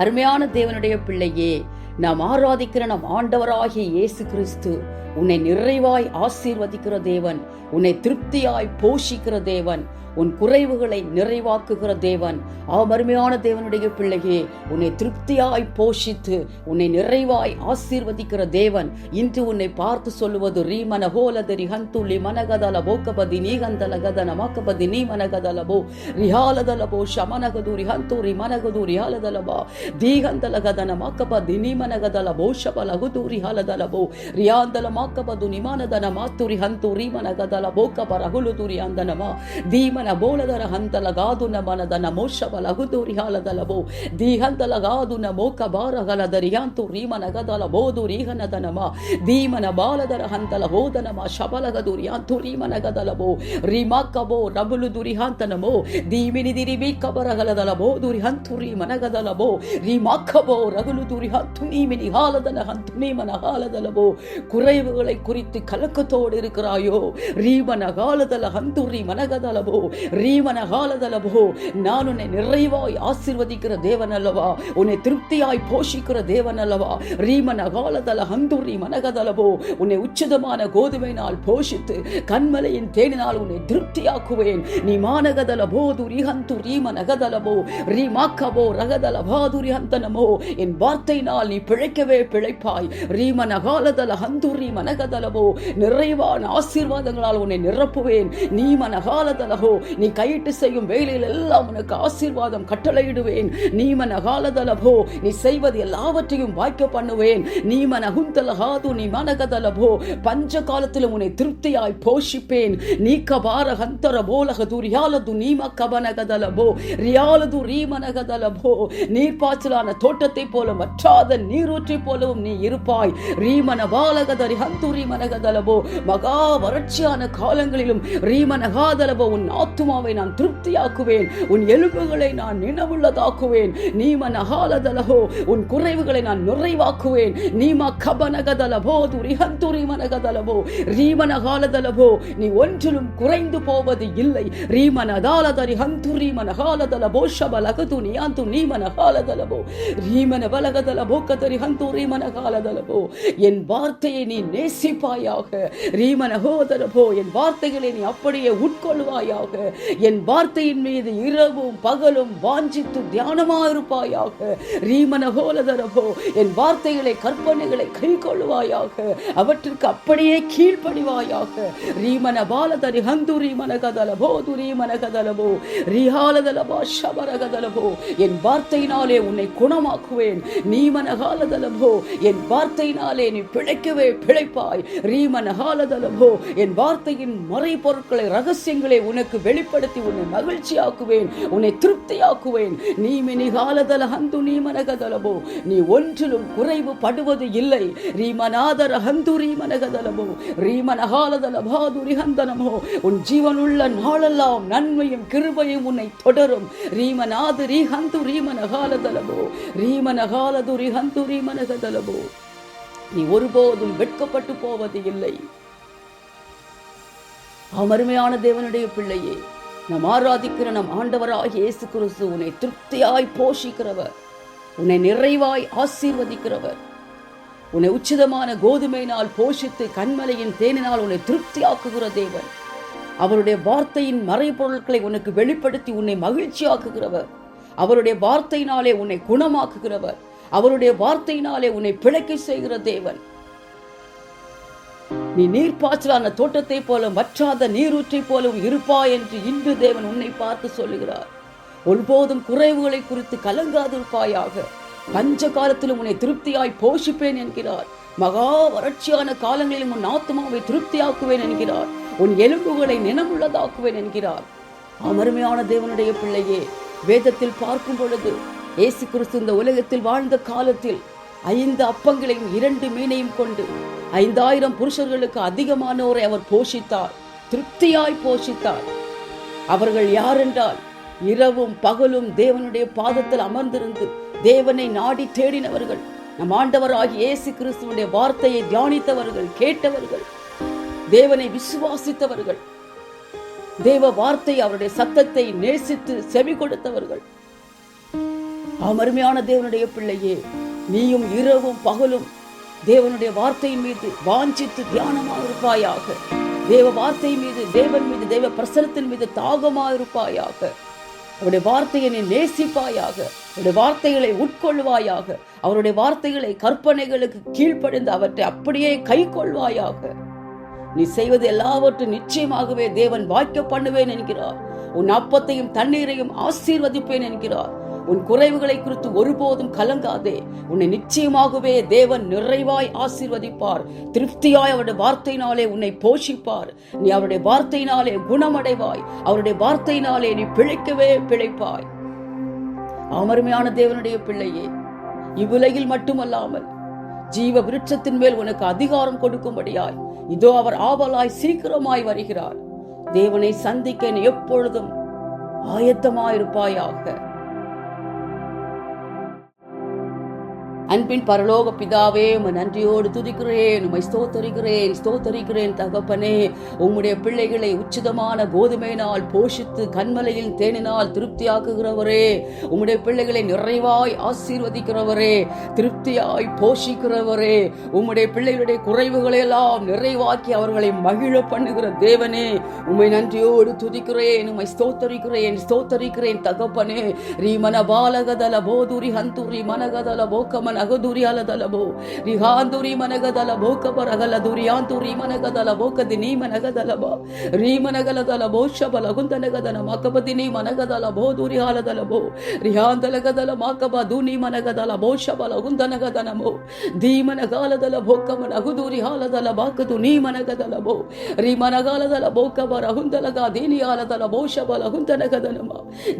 அருமையான தேவனுடைய பிள்ளையே நாம் ஆராதிக்கிற நம் ஆண்டவராகிய இயேசு கிறிஸ்து உன்னை நிறைவாய் ஆசீர்வதிக்கிற தேவன் உன்னை திருப்தியாய் போஷிக்கிற தேவன் உன் குறைவுகளை நிறைவாக்குகிற தேவன். அவமருமையான தேவனுடைய பிள்ளையே உன்னை திருப்தியாய் போஷித்து உன்னை நிறைவாய் ஆசீர்வதிக்கிற தேவன். இன்று உன்னை பார்த்து சொல்லுவது ரீமன ஹோலதரி ஹந்துள்ளி மனகதல போக்கபதி நீகந்தல கதன மாக்கபதி நீ மனகதலபோ ரிஹாலதலபோ ஷமனகதூரி ஹந்தூரி மனகதூரி ஹாலதலபா தீகந்தல கதன மாக்கபதி நீ மனகதலபோ ஷபலகுதூரி ஹாலதலபோ ரியாந்தல மாக்கபது நிமானதன மாத்துரி ஹந்தூரி மனகதல போக்கப ரகுலுதூரி அந்தனமா தீமன బోలదర హంతల గాదున మనద నమోషబల హుదూరిహాలదల బో దీహంతల గాదున మోక బారగల దరియాంతు రీమన గదల బోదు రీహనదనమ దీమన బాలదర హంతల హోదనమ శబలగదు రియాంతు రీమన గదలబో రీమాకబో రబులు దురిహాంతనమో దీమిని దిరిమి కబరగలదల బో దురిహంతు రీమనగదలబో రీమాకబో రగులు దురిహంతు నీమిని హాలదన హంతు నీమన హాలదలబో குறைவுகளை குறித்து கலக்கத்தோடு இருக்கிறாயோ ரீமன காலதல ஹந்துரி மனகதலவோ ரீமன காலதலபோ நான் உன்னை நிறைவாய் ஆசிர்வதிக்கிற தேவன் அல்லவா உன்னை திருப்தியாய் போஷிக்கிற தேவன் அல்லவா ரீமன காலதல ஹந்துரி மனகதலபோ உன்னை உச்சிதமான கோதுமையினால் போஷித்து கண்மலையின் தேனினால் உன்னை திருப்தியாக்குவேன். நீ மாநகதல போதுரி ஹந்து ரீமனகதலபோ ரீமாக்கபோ ரகதல பாதுரி ஹந்தனமோ என் வார்த்தையினால் நீ பிழைக்கவே பிழைப்பாய். ரீமன காலதல ஹந்துரி மனகதலபோ நிறைவான ஆசீர்வாதங்களால் உன்னை நிரப்புவேன். நீ மனகாலதலகோ நீ கையிட்டு செய்யும் வேலையில் எல்லாம் உனக்கு ஆசீர்வாதம் கட்டளையிடுவேன். நீ காலதலபோ நீ செய்வது எல்லாவற்றையும் வாய்க்க பண்ணுவேன். நீ மனகுந்தலகாது நீ மனகதலபோ பஞ்ச காலத்திலும் உன்னை திருப்தியாய் போஷிப்பேன். நீக்க பார ஹந்தர போலக துரியாலது நீம கபனகதலபோ ரியாலது ரீமனகதலபோ நீர்ப்பாய்ச்சலான தோட்டத்தை போல வற்றாத நீரூற்றை போலவும் நீ இருப்பாய். ரீமன பாலகதரி ஹந்துரி மனகதலபோ மகா வறட்சியான காலங்களிலும் ரீமனகாதலபோ உன் ஆத்துமாவை நான் திருப்தியாக்குவேன். உன் எலும்புகளை நான் நினவுள்ளதாக்குவேன். நீம நகாலதலகோ உன் குறைவுகளை நான் நிறைவாக்குவேன். நீம கபனகதலபோ ரீமன ரீமனகாலதலபோ நீ ஒன்றிலும் குறைந்து போவது இல்லை. ரீமன ரீமனதாலதரி ஹந்துரிமனகாலதலபோ ಶಬಲಗದು ನಿಯಾಂತು ನೀಮನ ಹಾಲದಲಬೋ ರೀಮನ ಬಲಗದಲಬೋ ಕದರಿ ಹಂತು ರೀಮನ ಕಾಲದಲಬೋ என் வார்த்தையை நீ நேசிப்பாயாக. ரீமன ஹோதலபோ என் வார்த்தைகளை நீ அப்படியே உட்கொள்வாயாக. என் வார்த்தையின் மீது இரவும் பகலும் வாஞ்சித்து தியானமாயிருப்பாயாக. ரீமனகோலதரபோ என் வார்த்தைகளை கற்பனைகளை கை கொள்வாயாக அவற்றிற்கு அப்படியே கீழ்ப்படிவாயாக. ரீமன பாலதரி ஹந்துரி மனகதலபோ துரி மனகதலபோ ரிஹாலதலபா ஷபரகதலபோ என் வார்த்தையினாலே உன்னை குணமாக்குவேன். நீமனகாலதலபோ என் வார்த்தையினாலே நீ பிழைக்கவே பிழைப்பாய். ரீமனகாலதலபோ என் வார்த்தையின் மறைபொருட்களை ரகசியங்களை உனக்கு வெளிப்படுத்தி உன்னை மகிழ்ச்சியாக்குவேன் உன்னை திருப்தியாக்குவேன். நீ மினி காலதல ஹந்து நீமனகதலபோ நீ ஒன்றிலும் குறைவு படுவது இல்லை. ரீமநாதர ஹந்து ரீமனகதலபோ பாதுரி ஹந்தனமோ. உன் ஜீவனுள்ள நாளெல்லாம் நன்மையும் கிருபையும் உன்னை தொடரும். ரீமநாது ரீஹந்து ரீமனகாலதலபோ ரீமனகாலது ரிஹந்து ரீமனகதலபோ நீ ஒருபோதும் வெட்கப்பட்டு போவது இல்லை. அமருமையான தேவனுடைய பிள்ளையே நம் ஆராதிக்கிற நம் ஆண்டவராக இயேசு கிறிஸ்து உன்னை திருப்தியாய் போஷிக்கிறவர். உன்னை நிறைவாய் ஆசீர்வதிக்கிறவர். உன்னை உச்சிதமான கோதுமையினால் போஷித்து கண்மலையின் தேனினால் உன்னை திருப்தியாக்குகிற தேவன். அவருடைய வார்த்தையின் மறைபொருட்களை உனக்கு வெளிப்படுத்தி உன்னை மகிழ்ச்சியாக்குகிறவர். அவருடைய வார்த்தையினாலே உன்னை குணமாக்குகிறவர். அவருடைய வார்த்தையினாலே உன்னை பிழைக்க செய்கிற தேவன். நீ நீர் பாய்ச்சலான தோட்டத்தை போல வற்றாத நீரூற்றை போலவும் இருப்பாய் என்று இன்று தேவன் உன்னை பார்த்து சொல்லுகிறார். ஒருபோதும் குறைவுகளை குறித்து கலங்காதிருப்பாயாக. பஞ்ச காலத்திலும் உன்னை திருப்தியாய் போஷிப்பேன் என்கிறார். மகா வறட்சியான காலங்களிலும் உன் ஆத்மாவை திருப்தியாக்குவேன் என்கிறார். உன் எலும்புகளை நினமுள்ளதாக்குவேன் என்கிறார். அமருமையான தேவனுடைய பிள்ளையே வேதத்தில் பார்க்கும் பொழுது இயேசு கிறிஸ்து இந்த உலகத்தில் வாழ்ந்த காலத்தில் ஐந்து அப்பங்களையும் இரண்டு மீனையும் கொண்டு ஐந்தாயிரம் புருஷர்களுக்கு அதிகமானோரை அவர் போஷித்தார் திருப்தியாய் போஷித்தார். அவர்கள் யாரென்றால் இரவும் பகலும் தேவனுடைய பாதத்தில் அமர்ந்திருந்து தேவனை நாடி தேடினவர்கள் நம் ஆண்டவராகி இயேசு கிறிஸ்துவனுடைய வார்த்தையை தியானித்தவர்கள் கேட்டவர்கள் தேவனை விசுவாசித்தவர்கள் தேவ வார்த்தை அவருடைய சத்தத்தை நேசித்து செவி கொடுத்தவர்கள் அமருமையான தேவனுடைய பிள்ளையே நீயும் இரவும் பகலும் தேவனுடைய வார்த்தையின் மீது வாஞ்சித்து தியானமாக இருப்பாயாக தேவ வார்த்தை மீது தேவன் மீது தேவ பிரசனத்தின் மீது தாகமாக இருப்பாயாக அவருடைய வார்த்தையை நீ நேசிப்பாயாக. அவருடைய வார்த்தைகளை உட்கொள்வாயாக. அவருடைய வார்த்தைகளை கற்பனைகளுக்கு கீழ்ப்படிந்து அவற்றை அப்படியே கை கொள்வாயாக நீ செய்வது எல்லாவற்றும் நிச்சயமாகவே தேவன் வாய்க்க பண்ணுவேன் என்கிறார். உன் அப்பத்தையும் தண்ணீரையும் ஆசீர்வதிப்பேன் என்கிறார். உன் குறைவுகளை குறித்து ஒருபோதும் கலங்காதே. உன்னை நிச்சயமாகவே தேவன் நிறைவாய் ஆசீர்வதிப்பார். திருப்தியாய் அவருடைய வார்த்தையினாலே உன்னை போஷிப்பார். நீ அவருடைய வார்த்தையினாலே குணமடைவாய். அவருடைய வார்த்தையினாலே நீ பிழைக்கவே பிழைப்பாய். அமருமையான தேவனுடைய பிள்ளையே இவ்வுலகில் மட்டுமல்லாமல் ஜீவ விருட்சத்தின் மேல் உனக்கு அதிகாரம் கொடுக்கும்படியாய் இதோ அவர் ஆவலாய் சீக்கிரமாய் வருகிறார். தேவனை சந்திக்க நீ எப்பொழுதும் ஆயத்தமாயிருப்பாயாக. அன்பின் பரலோக பிதாவே உம்மை நன்றியோடு துதிக்கிறேன் உமை ஸ்தோத்தரிக்கிறேன் ஸ்தோத்தரிக்கிறேன் தகப்பனே. உம்முடைய பிள்ளைகளை உச்சிதமான கோதுமையினால் போஷித்து கண்மலையில் தேனினால் திருப்தியாக்குகிறவரே. உம்முடைய பிள்ளைகளை நிறைவாய் ஆசீர்வதிக்கிறவரே திருப்தியாய் போஷிக்கிறவரே. உம்முடைய பிள்ளைகளுடைய குறைவுகளை எல்லாம் நிறைவாக்கி அவர்களை மகிழ பண்ணுகிற தேவனே. உம்மை நன்றியோடு துதிக்கிறேன் உமை ஸ்தோத்தரிக்கிறேன் ஸ்தோத்தரிக்கிறேன் தகப்பனே. ரீமன பாலகதல போதுரி ஹந்துரி மனகதல போக்கமன ಅಗದುರಿ ಅಲದಲಬೋ ರಿಹಾಂದುರಿ ಮನಗದಲಬೋ ಕಬರಗಲದುರಿ ಆಂತುರಿ ಮನಗದಲಬೋ ಕದಿನಿ ಮನಗದಲಬ ರೀ ಮನಗಲದಲಬೋ ಶಬಲಗುಂದನಗದನ ಮಕಬದಿನಿ ಮನಗದಲಬೋ ದುರಿ ಹಾಲದಲಬೋ ರಿಹಾಂದಲಗದಲ ಮಾಕಬ ದುನಿ ಮನಗದಲಬೋ ಶಬಲಗುಂದನಗದನಮೋ ಧೀಮನಗಾಲದಲ ಭೋಕಮನ ಅಗುದೂರಿ ಹಾಲದಲ ಬಾಕದು ನೀ ಮನಗದಲಬೋ ರೀ ಮನಗಾಲದಲ ಬೋಕಬರ ಹುಂದಲಗ ದೀನಿ ಹಾಲದಲ ಬೋ ಶಬಲಗುಂದನಗದನಮ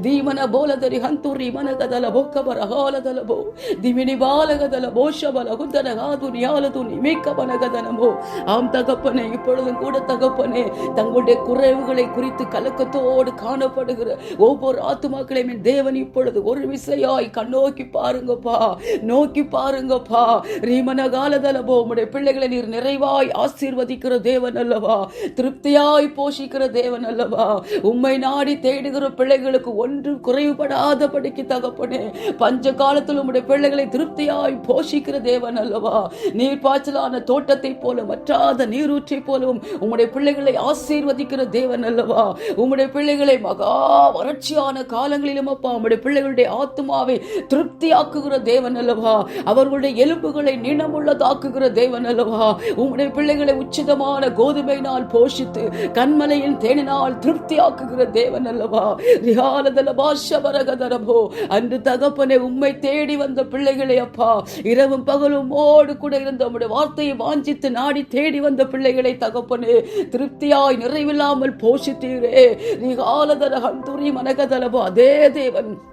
ಧೀಮನ ಬೋಲದರಿ ಹಂತುರಿ ಮನಗದಲ ಬೋಕಬರ ಹಾಲದಲಬೋ ದಿಮಿನಿ பாலகதல போஷபல குந்தனகாது நியாலது நிமிக்க பனகதனமோ ஆம் தகப்பனே இப்பொழுதும் கூட தகப்பனே தங்களுடைய குறைவுகளை குறித்து கலக்கத்தோடு காணப்படுகிற ஒவ்வொரு ஆத்துமாக்களையும் தேவன் இப்பொழுது ஒரு விசையாய் கண்ணோக்கி பாருங்கப்பா நோக்கி பாருங்கப்பா. ரீமன காலதலபோ உம்முடைய பிள்ளைகளை நீர் நிறைவாய் ஆசீர்வதிக்கிற தேவன் அல்லவா? திருப்தியாய் போஷிக்கிற தேவன் அல்லவா? உம்மை நாடி தேடுகிற பிள்ளைகளுக்கு ஒன்று குறைவுபடாத படிக்கு தகப்பனே பஞ்ச காலத்தில் உம்முடைய பிள்ளைகளை திருப்தியாக திருப்தியாய் போஷிக்கிற தேவன் அல்லவா? நீர் பாய்ச்சலான தோட்டத்தை போல வற்றாத நீரூற்றை போலவும் உம்முடைய பிள்ளைகளை ஆசீர்வதிக்கிற தேவன் அல்லவா? உம்முடைய பிள்ளைகளை மகா வறட்சியான காலங்களிலும் அப்பா உம்முடைய பிள்ளைகளுடைய ஆத்மாவை திருப்தியாக்குகிற தேவன் அல்லவா? அவர்களுடைய எலும்புகளை நினமுள்ளதாக்குகிற தேவன் அல்லவா? உம்முடைய பிள்ளைகளை உச்சிதமான கோதுமையினால் போஷித்து கண்மலையின் தேனினால் திருப்தியாக்குகிற தேவன் அல்லவா? ரிஹாலதல பாஷபரகதரபோ அன்று தகப்பனை உம்மை தேடி வந்த பிள்ளைகளை அப்பா இரவும் பகலும் ஓடு கூட இருந்த உம்முடைய வார்த்தையை வாஞ்சித்து நாடி தேடி வந்த பிள்ளைகளை தகப்பனே திருப்தியாய் நிறைவில்லாமல் போஷித்தீரே. நீ காலதர ஹந்துரி மனகதலபோ அதே தேவன்.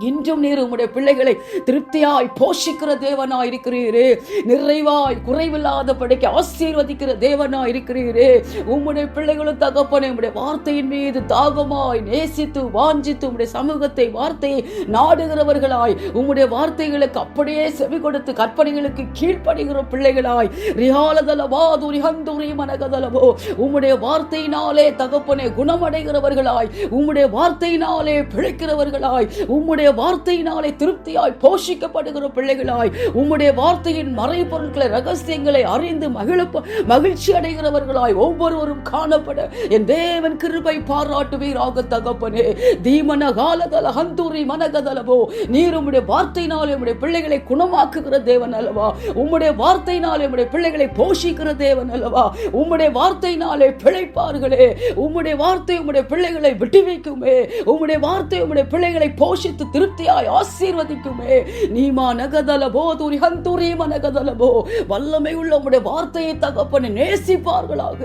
இன்றும் நீர் உம்முடைய பிள்ளைகளை திருப்தியாய் போஷிக்கிற தேவனாய் இருக்கிறீரே நிறைவாய் குறைவில்லாதபடிக்கு ஆசீர்வதிக்கிற தேவனாய் இருக்கிறீரே உம்முடைய பிள்ளைகளும் தகப்பனே உம்முடைய வார்த்தையின் மீது தாகமாய் நேசித்து வாஞ்சித்து உம்முடைய சமூகத்தை வார்த்தையை நாடுகிறவர்களாய் உம்முடைய வார்த்தைகளுக்கு அப்படியே செவி கொடுத்து கற்பனைகளுக்கு கீழ்ப்படுகிற பிள்ளைகளாய் ரியாலதலவா துரிகந்துரி மனகதலவோ உம்முடைய வார்த்தையினாலே தகப்பனே குணமடைகிறவர்களாய் உம்முடைய வார்த்தையினாலே பிழைக்கிறவர்களாய் உம்முடைய வார்த்தையினாலே திருப்தியாய் போஷிக்கப்படுகிற பிள்ளைகளாய் உம்முடைய வார்த்தையின் மறைபொருட்களை ரகசியங்களை அறிந்து மகிழ மகிழ்ச்சி அடைகிறவர்களாய் ஒவ்வொருவரும் காணப்பட. என் தேவன் கிருபை பாராட்டுவீராக தகப்பனே. தீமன காலதல ஹந்தூரி மனகதலவோ நீர் உம்முடைய வார்த்தையினால் உம்முடைய பிள்ளைகளை குணமாக்குகிற தேவன் அல்லவா? உம்முடைய வார்த்தையினால் உம்முடைய பிள்ளைகளை போஷிக்கிற தேவன் அல்லவா? உம்முடைய வார்த்தையினாலே பிழைப்பார்களே. உம்முடைய வார்த்தை உம்முடைய பிள்ளைகளை விட்டுவிக்குமே உம்முடைய வார்த்தை உம்முடைய பிள்ளைகளை போஷித்து திருப்தியாய் ஆசீர்வதிக்குமே. நீமா நகதலபோ துரி ஹந்துரி மனகதலபோ வல்லமை உள்ள உடைய வார்த்தையை தகப்பனை நேசிப்பார்களாக.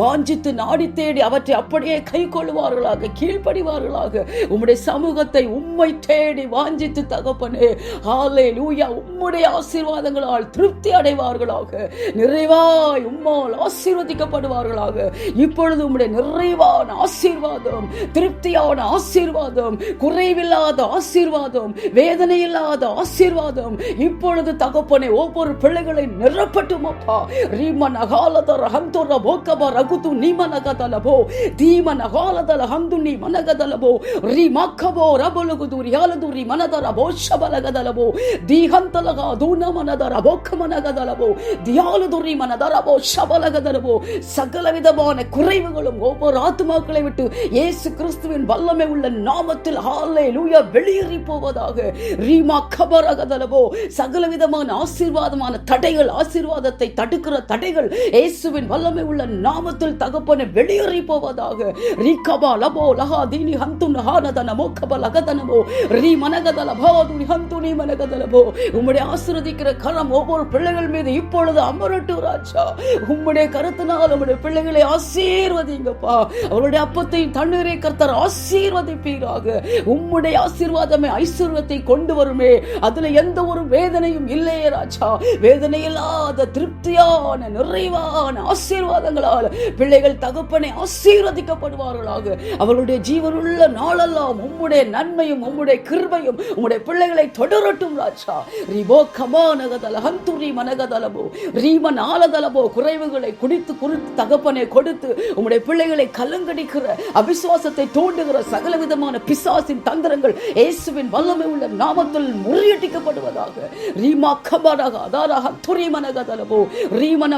வாஞ்சித்து நாடி தேடி அவற்றை அப்படியே கை கொள்வார்களாக கீழ்ப்படிவார்களாக. உம்முடைய சமூகத்தை உம்மை தேடி வாஞ்சித்து தகப்பனே ஹாலே லூயா உம்முடைய ஆசீர்வாதங்களால் திருப்தி அடைவார்களாக. நிறைவாய் உம்மால் ஆசீர்வதிக்கப்படுவார்களாக. இப்பொழுது உம்முடைய நிறைவான ஆசீர்வாதம் திருப்தியான ஆசீர்வாதம் குறைவில்லாத ஆசீர்வாதம் ஆசீர்வாதம் வேதனை இல்லாத ஆசீர்வாதம். இப்பொழுது தகப்பனை ஒவ்வொரு பிள்ளைகளை நிரப்பட்டும் அப்பா. ரீமன் அகாலதர் ஹந்தோர போக்கப ரகுது நீமனகதலபோ தீமன் அகாலதல ஹந்து நீ மனகதலபோ ரீமக்கபோ ரபலுகுது ரியாலது ரி மனதர போஷபலகதலபோ தீஹந்தலக தூன மனதர போக்க மனகதலபோ தியாலது ரி மனதர போஷபலகதலபோ சகல விதமான குறைவுகளும் ஒவ்வொரு ஆத்மாக்களை விட்டு இயேசு கிறிஸ்துவின் வல்லமை உள்ள நாமத்தில் ஹாலே லூயா வெளியே ஏறி போவதாக ரீமா கபரகதலவோ சகலவிதமான ஆசீர்வாதமான தடைகள் ஆசீர்வாதத்தை தடுக்கிற தடைகள் இயேசுவின் வல்லமை உள்ள நாமத்தில் தகப்பன வெளியேறி போவதாக ரீகபா லபோ லஹா தீனி ஹந்து நஹானதனமோ கபலகதனமோ ரீ மனகதல பவதுனி ஹந்து நீ மனகதலபோ உம்முடைய ஆசீர்வதிக்கிற கரம் ஒவ்வொரு பிள்ளைகள் மீது இப்பொழுது அமரட்டு ராஜா. உம்முடைய கருத்தினால் உம்முடைய பிள்ளைகளை ஆசீர்வதிங்கப்பா. அவருடைய அப்பத்தையும் தண்ணீரை கர்த்தர் ஆசீர்வதிப்பீராக. உம்முடைய ஆசீர்வாத ஆசீர்வாதமே ஐஸ்வர்யத்தை கொண்டு வருமே. அதுல எந்த ஒரு வேதனையும் இல்லையே ராஜா. வேதனை இல்லாத திருப்தியான நிறைவான ஆசீர்வாதங்களால் பிள்ளைகள் தகப்பனை ஆசீர்வதிக்கப்படுவார்களாக. அவர்களுடைய ஜீவனுள்ள நாளெல்லாம் உம்முடைய நன்மையும் உம்முடைய கிருபையும் உம்முடைய பிள்ளைகளை தொடரட்டும் ராஜா. ரிபோ கமானகதல ஹந்துரி மனகதலபோ ரீம ஆலதலபோ குறைவுகளை குடித்து குறித்து தகப்பனை கொடுத்து உம்முடைய பிள்ளைகளை கலங்கடிக்கிற அவிசுவாசத்தை தூண்டுகிற சகல விதமான பிசாசின் தந்திரங்கள் ஏசு இயேசுவின் வல்லமை உள்ள நாமத்தில் முறியடிக்கப்படுவதாக. ரீமா கபரக அதார ஹந்துரி மனகதலபோ ரீமன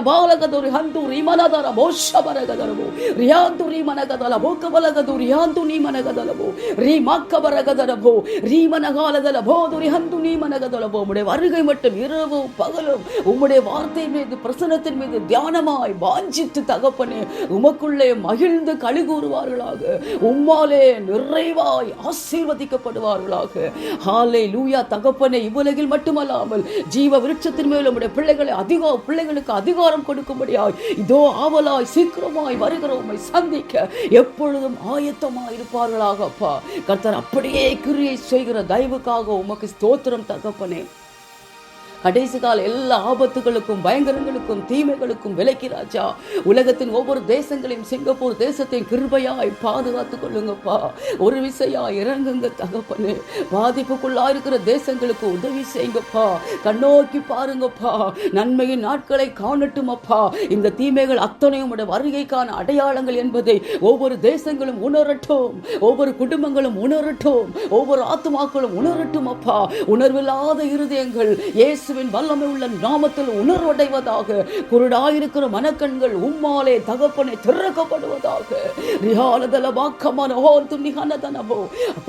துரி ஹந்து ரீமனதர போஷபரகதலபோ ரியாந்து ரீமனகதலபோ கபலகது ரியாந்து நீமனகதலபோ ரீமா கபரகதலபோ ரீமனகாலதலபோ துரிஹந்து நீமனகதலபோ உம்முடைய வருகை மட்டும் இரவும் பகலும் உம்முடைய வார்த்தை மீது பிரசனத்தின் மீது தியானமாய் வாஞ்சித்து தகப்பனே உமக்குள்ளே மகிழ்ந்து களி கூறுவார்களாக. உம்மாலே நிறைவாய் ஆசீர்வதிக்கப்படுவார்களாக ஹாலே லூயா தகப்பனே இவ்வுலகில் மட்டுமல்லாமல் ஜீவ விருட்சத்தின் மேல் உம்முடைய பிள்ளைகளை அதிகா பிள்ளைகளுக்கு அதிகாரம் கொடுக்கும்படியாய் இதோ ஆவலாய் சீக்கிரமாய் வருகிற உம்மை சந்திக்க எப்பொழுதும் ஆயத்தமாய் இருப்பார்களாக அப்பா. கர்த்தர் அப்படியே கிரியை செய்கிற தயவுக்காக உமக்கு ஸ்தோத்திரம் தகப்பனே. கடைசி கால எல்லா ஆபத்துகளுக்கும் பயங்கரங்களுக்கும் தீமைகளுக்கும் விலக்கி ராஜா. உலகத்தின் ஒவ்வொரு தேசங்களையும் சிங்கப்பூர் தேசத்தையும் கிருபையாய் பாதுகாத்துக் கொள்ளுங்கப்பா. ஒரு விசையா இறங்குங்க தகப்பனு. பாதிப்புக்குள்ளா இருக்கிற தேசங்களுக்கு உதவி செய்யுங்கப்பா. கண்ணோக்கி பாருங்கப்பா. நன்மையின் நாட்களை காணட்டும் அப்பா இந்த தீமைகள் அத்தனையும் வருகைக்கான அடையாளங்கள் என்பதை ஒவ்வொரு தேசங்களும் உணரட்டும். ஒவ்வொரு குடும்பங்களும் உணரட்டும். ஒவ்வொரு ஆத்துமாக்களும் உணரட்டும் அப்பா உணர்வில்லாத இருதயங்கள் இயேசு இயேசுவின் வல்லமை உள்ள நாமத்தில் உணர்வடைவதாக குருடாயிருக்கிற மனக்கண்கள் உம்மாலே தகப்பனை திறக்கப்படுவதாக. ரிஹாலதல வாக்கமான ஹோந்து நிகனதனவோ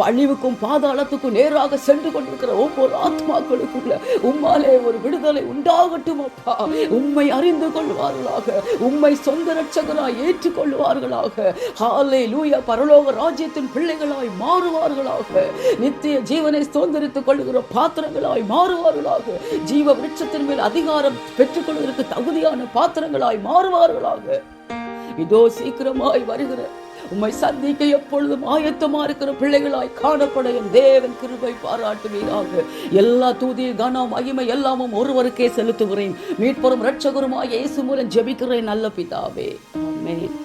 அழிவுக்கும் பாதாளத்துக்கும் நேராக சென்று கொண்டிருக்கிற ஒவ்வொரு ஆத்மாக்களுக்குள்ள உம்மாலே ஒரு விடுதலை உண்டாகட்டும் அப்பா. உம்மை அறிந்து கொள்வார்களாக உம்மை சொந்த ரட்சகராய் ஏற்றுக்கொள்வார்களாக. ஹாலே லூயா பரலோக ராஜ்யத்தின் பிள்ளைகளாய் மாறுவார்களாக. நித்திய ஜீவனை சுதந்திரித்துக் கொள்கிற பாத்திரங்களாய் மாறுவார்களாக. ஜீவ விருட்சத்தின் மேல் அதிகாரம் பெற்றுக்கொள்வதற்கு தகுதியான பாத்திரங்களாய் மாறுவார்களாக. இதோ சீக்கிரமாய் வருகிற உம்மை சந்திக்க எப்பொழுதும் ஆயத்தமா இருக்கிற பிள்ளைகளாய் காணப்பட என் தேவன் கிருபை பாராட்டுவீராக. எல்லா தூதி கனம் மகிமை எல்லாமும் ஒருவருக்கே செலுத்துகிறேன். மீட்பரும் இரட்சகருமாய் இயேசு மூலம் ஜெபிக்கிறேன் நல்ல பிதாவே. ஆமென்.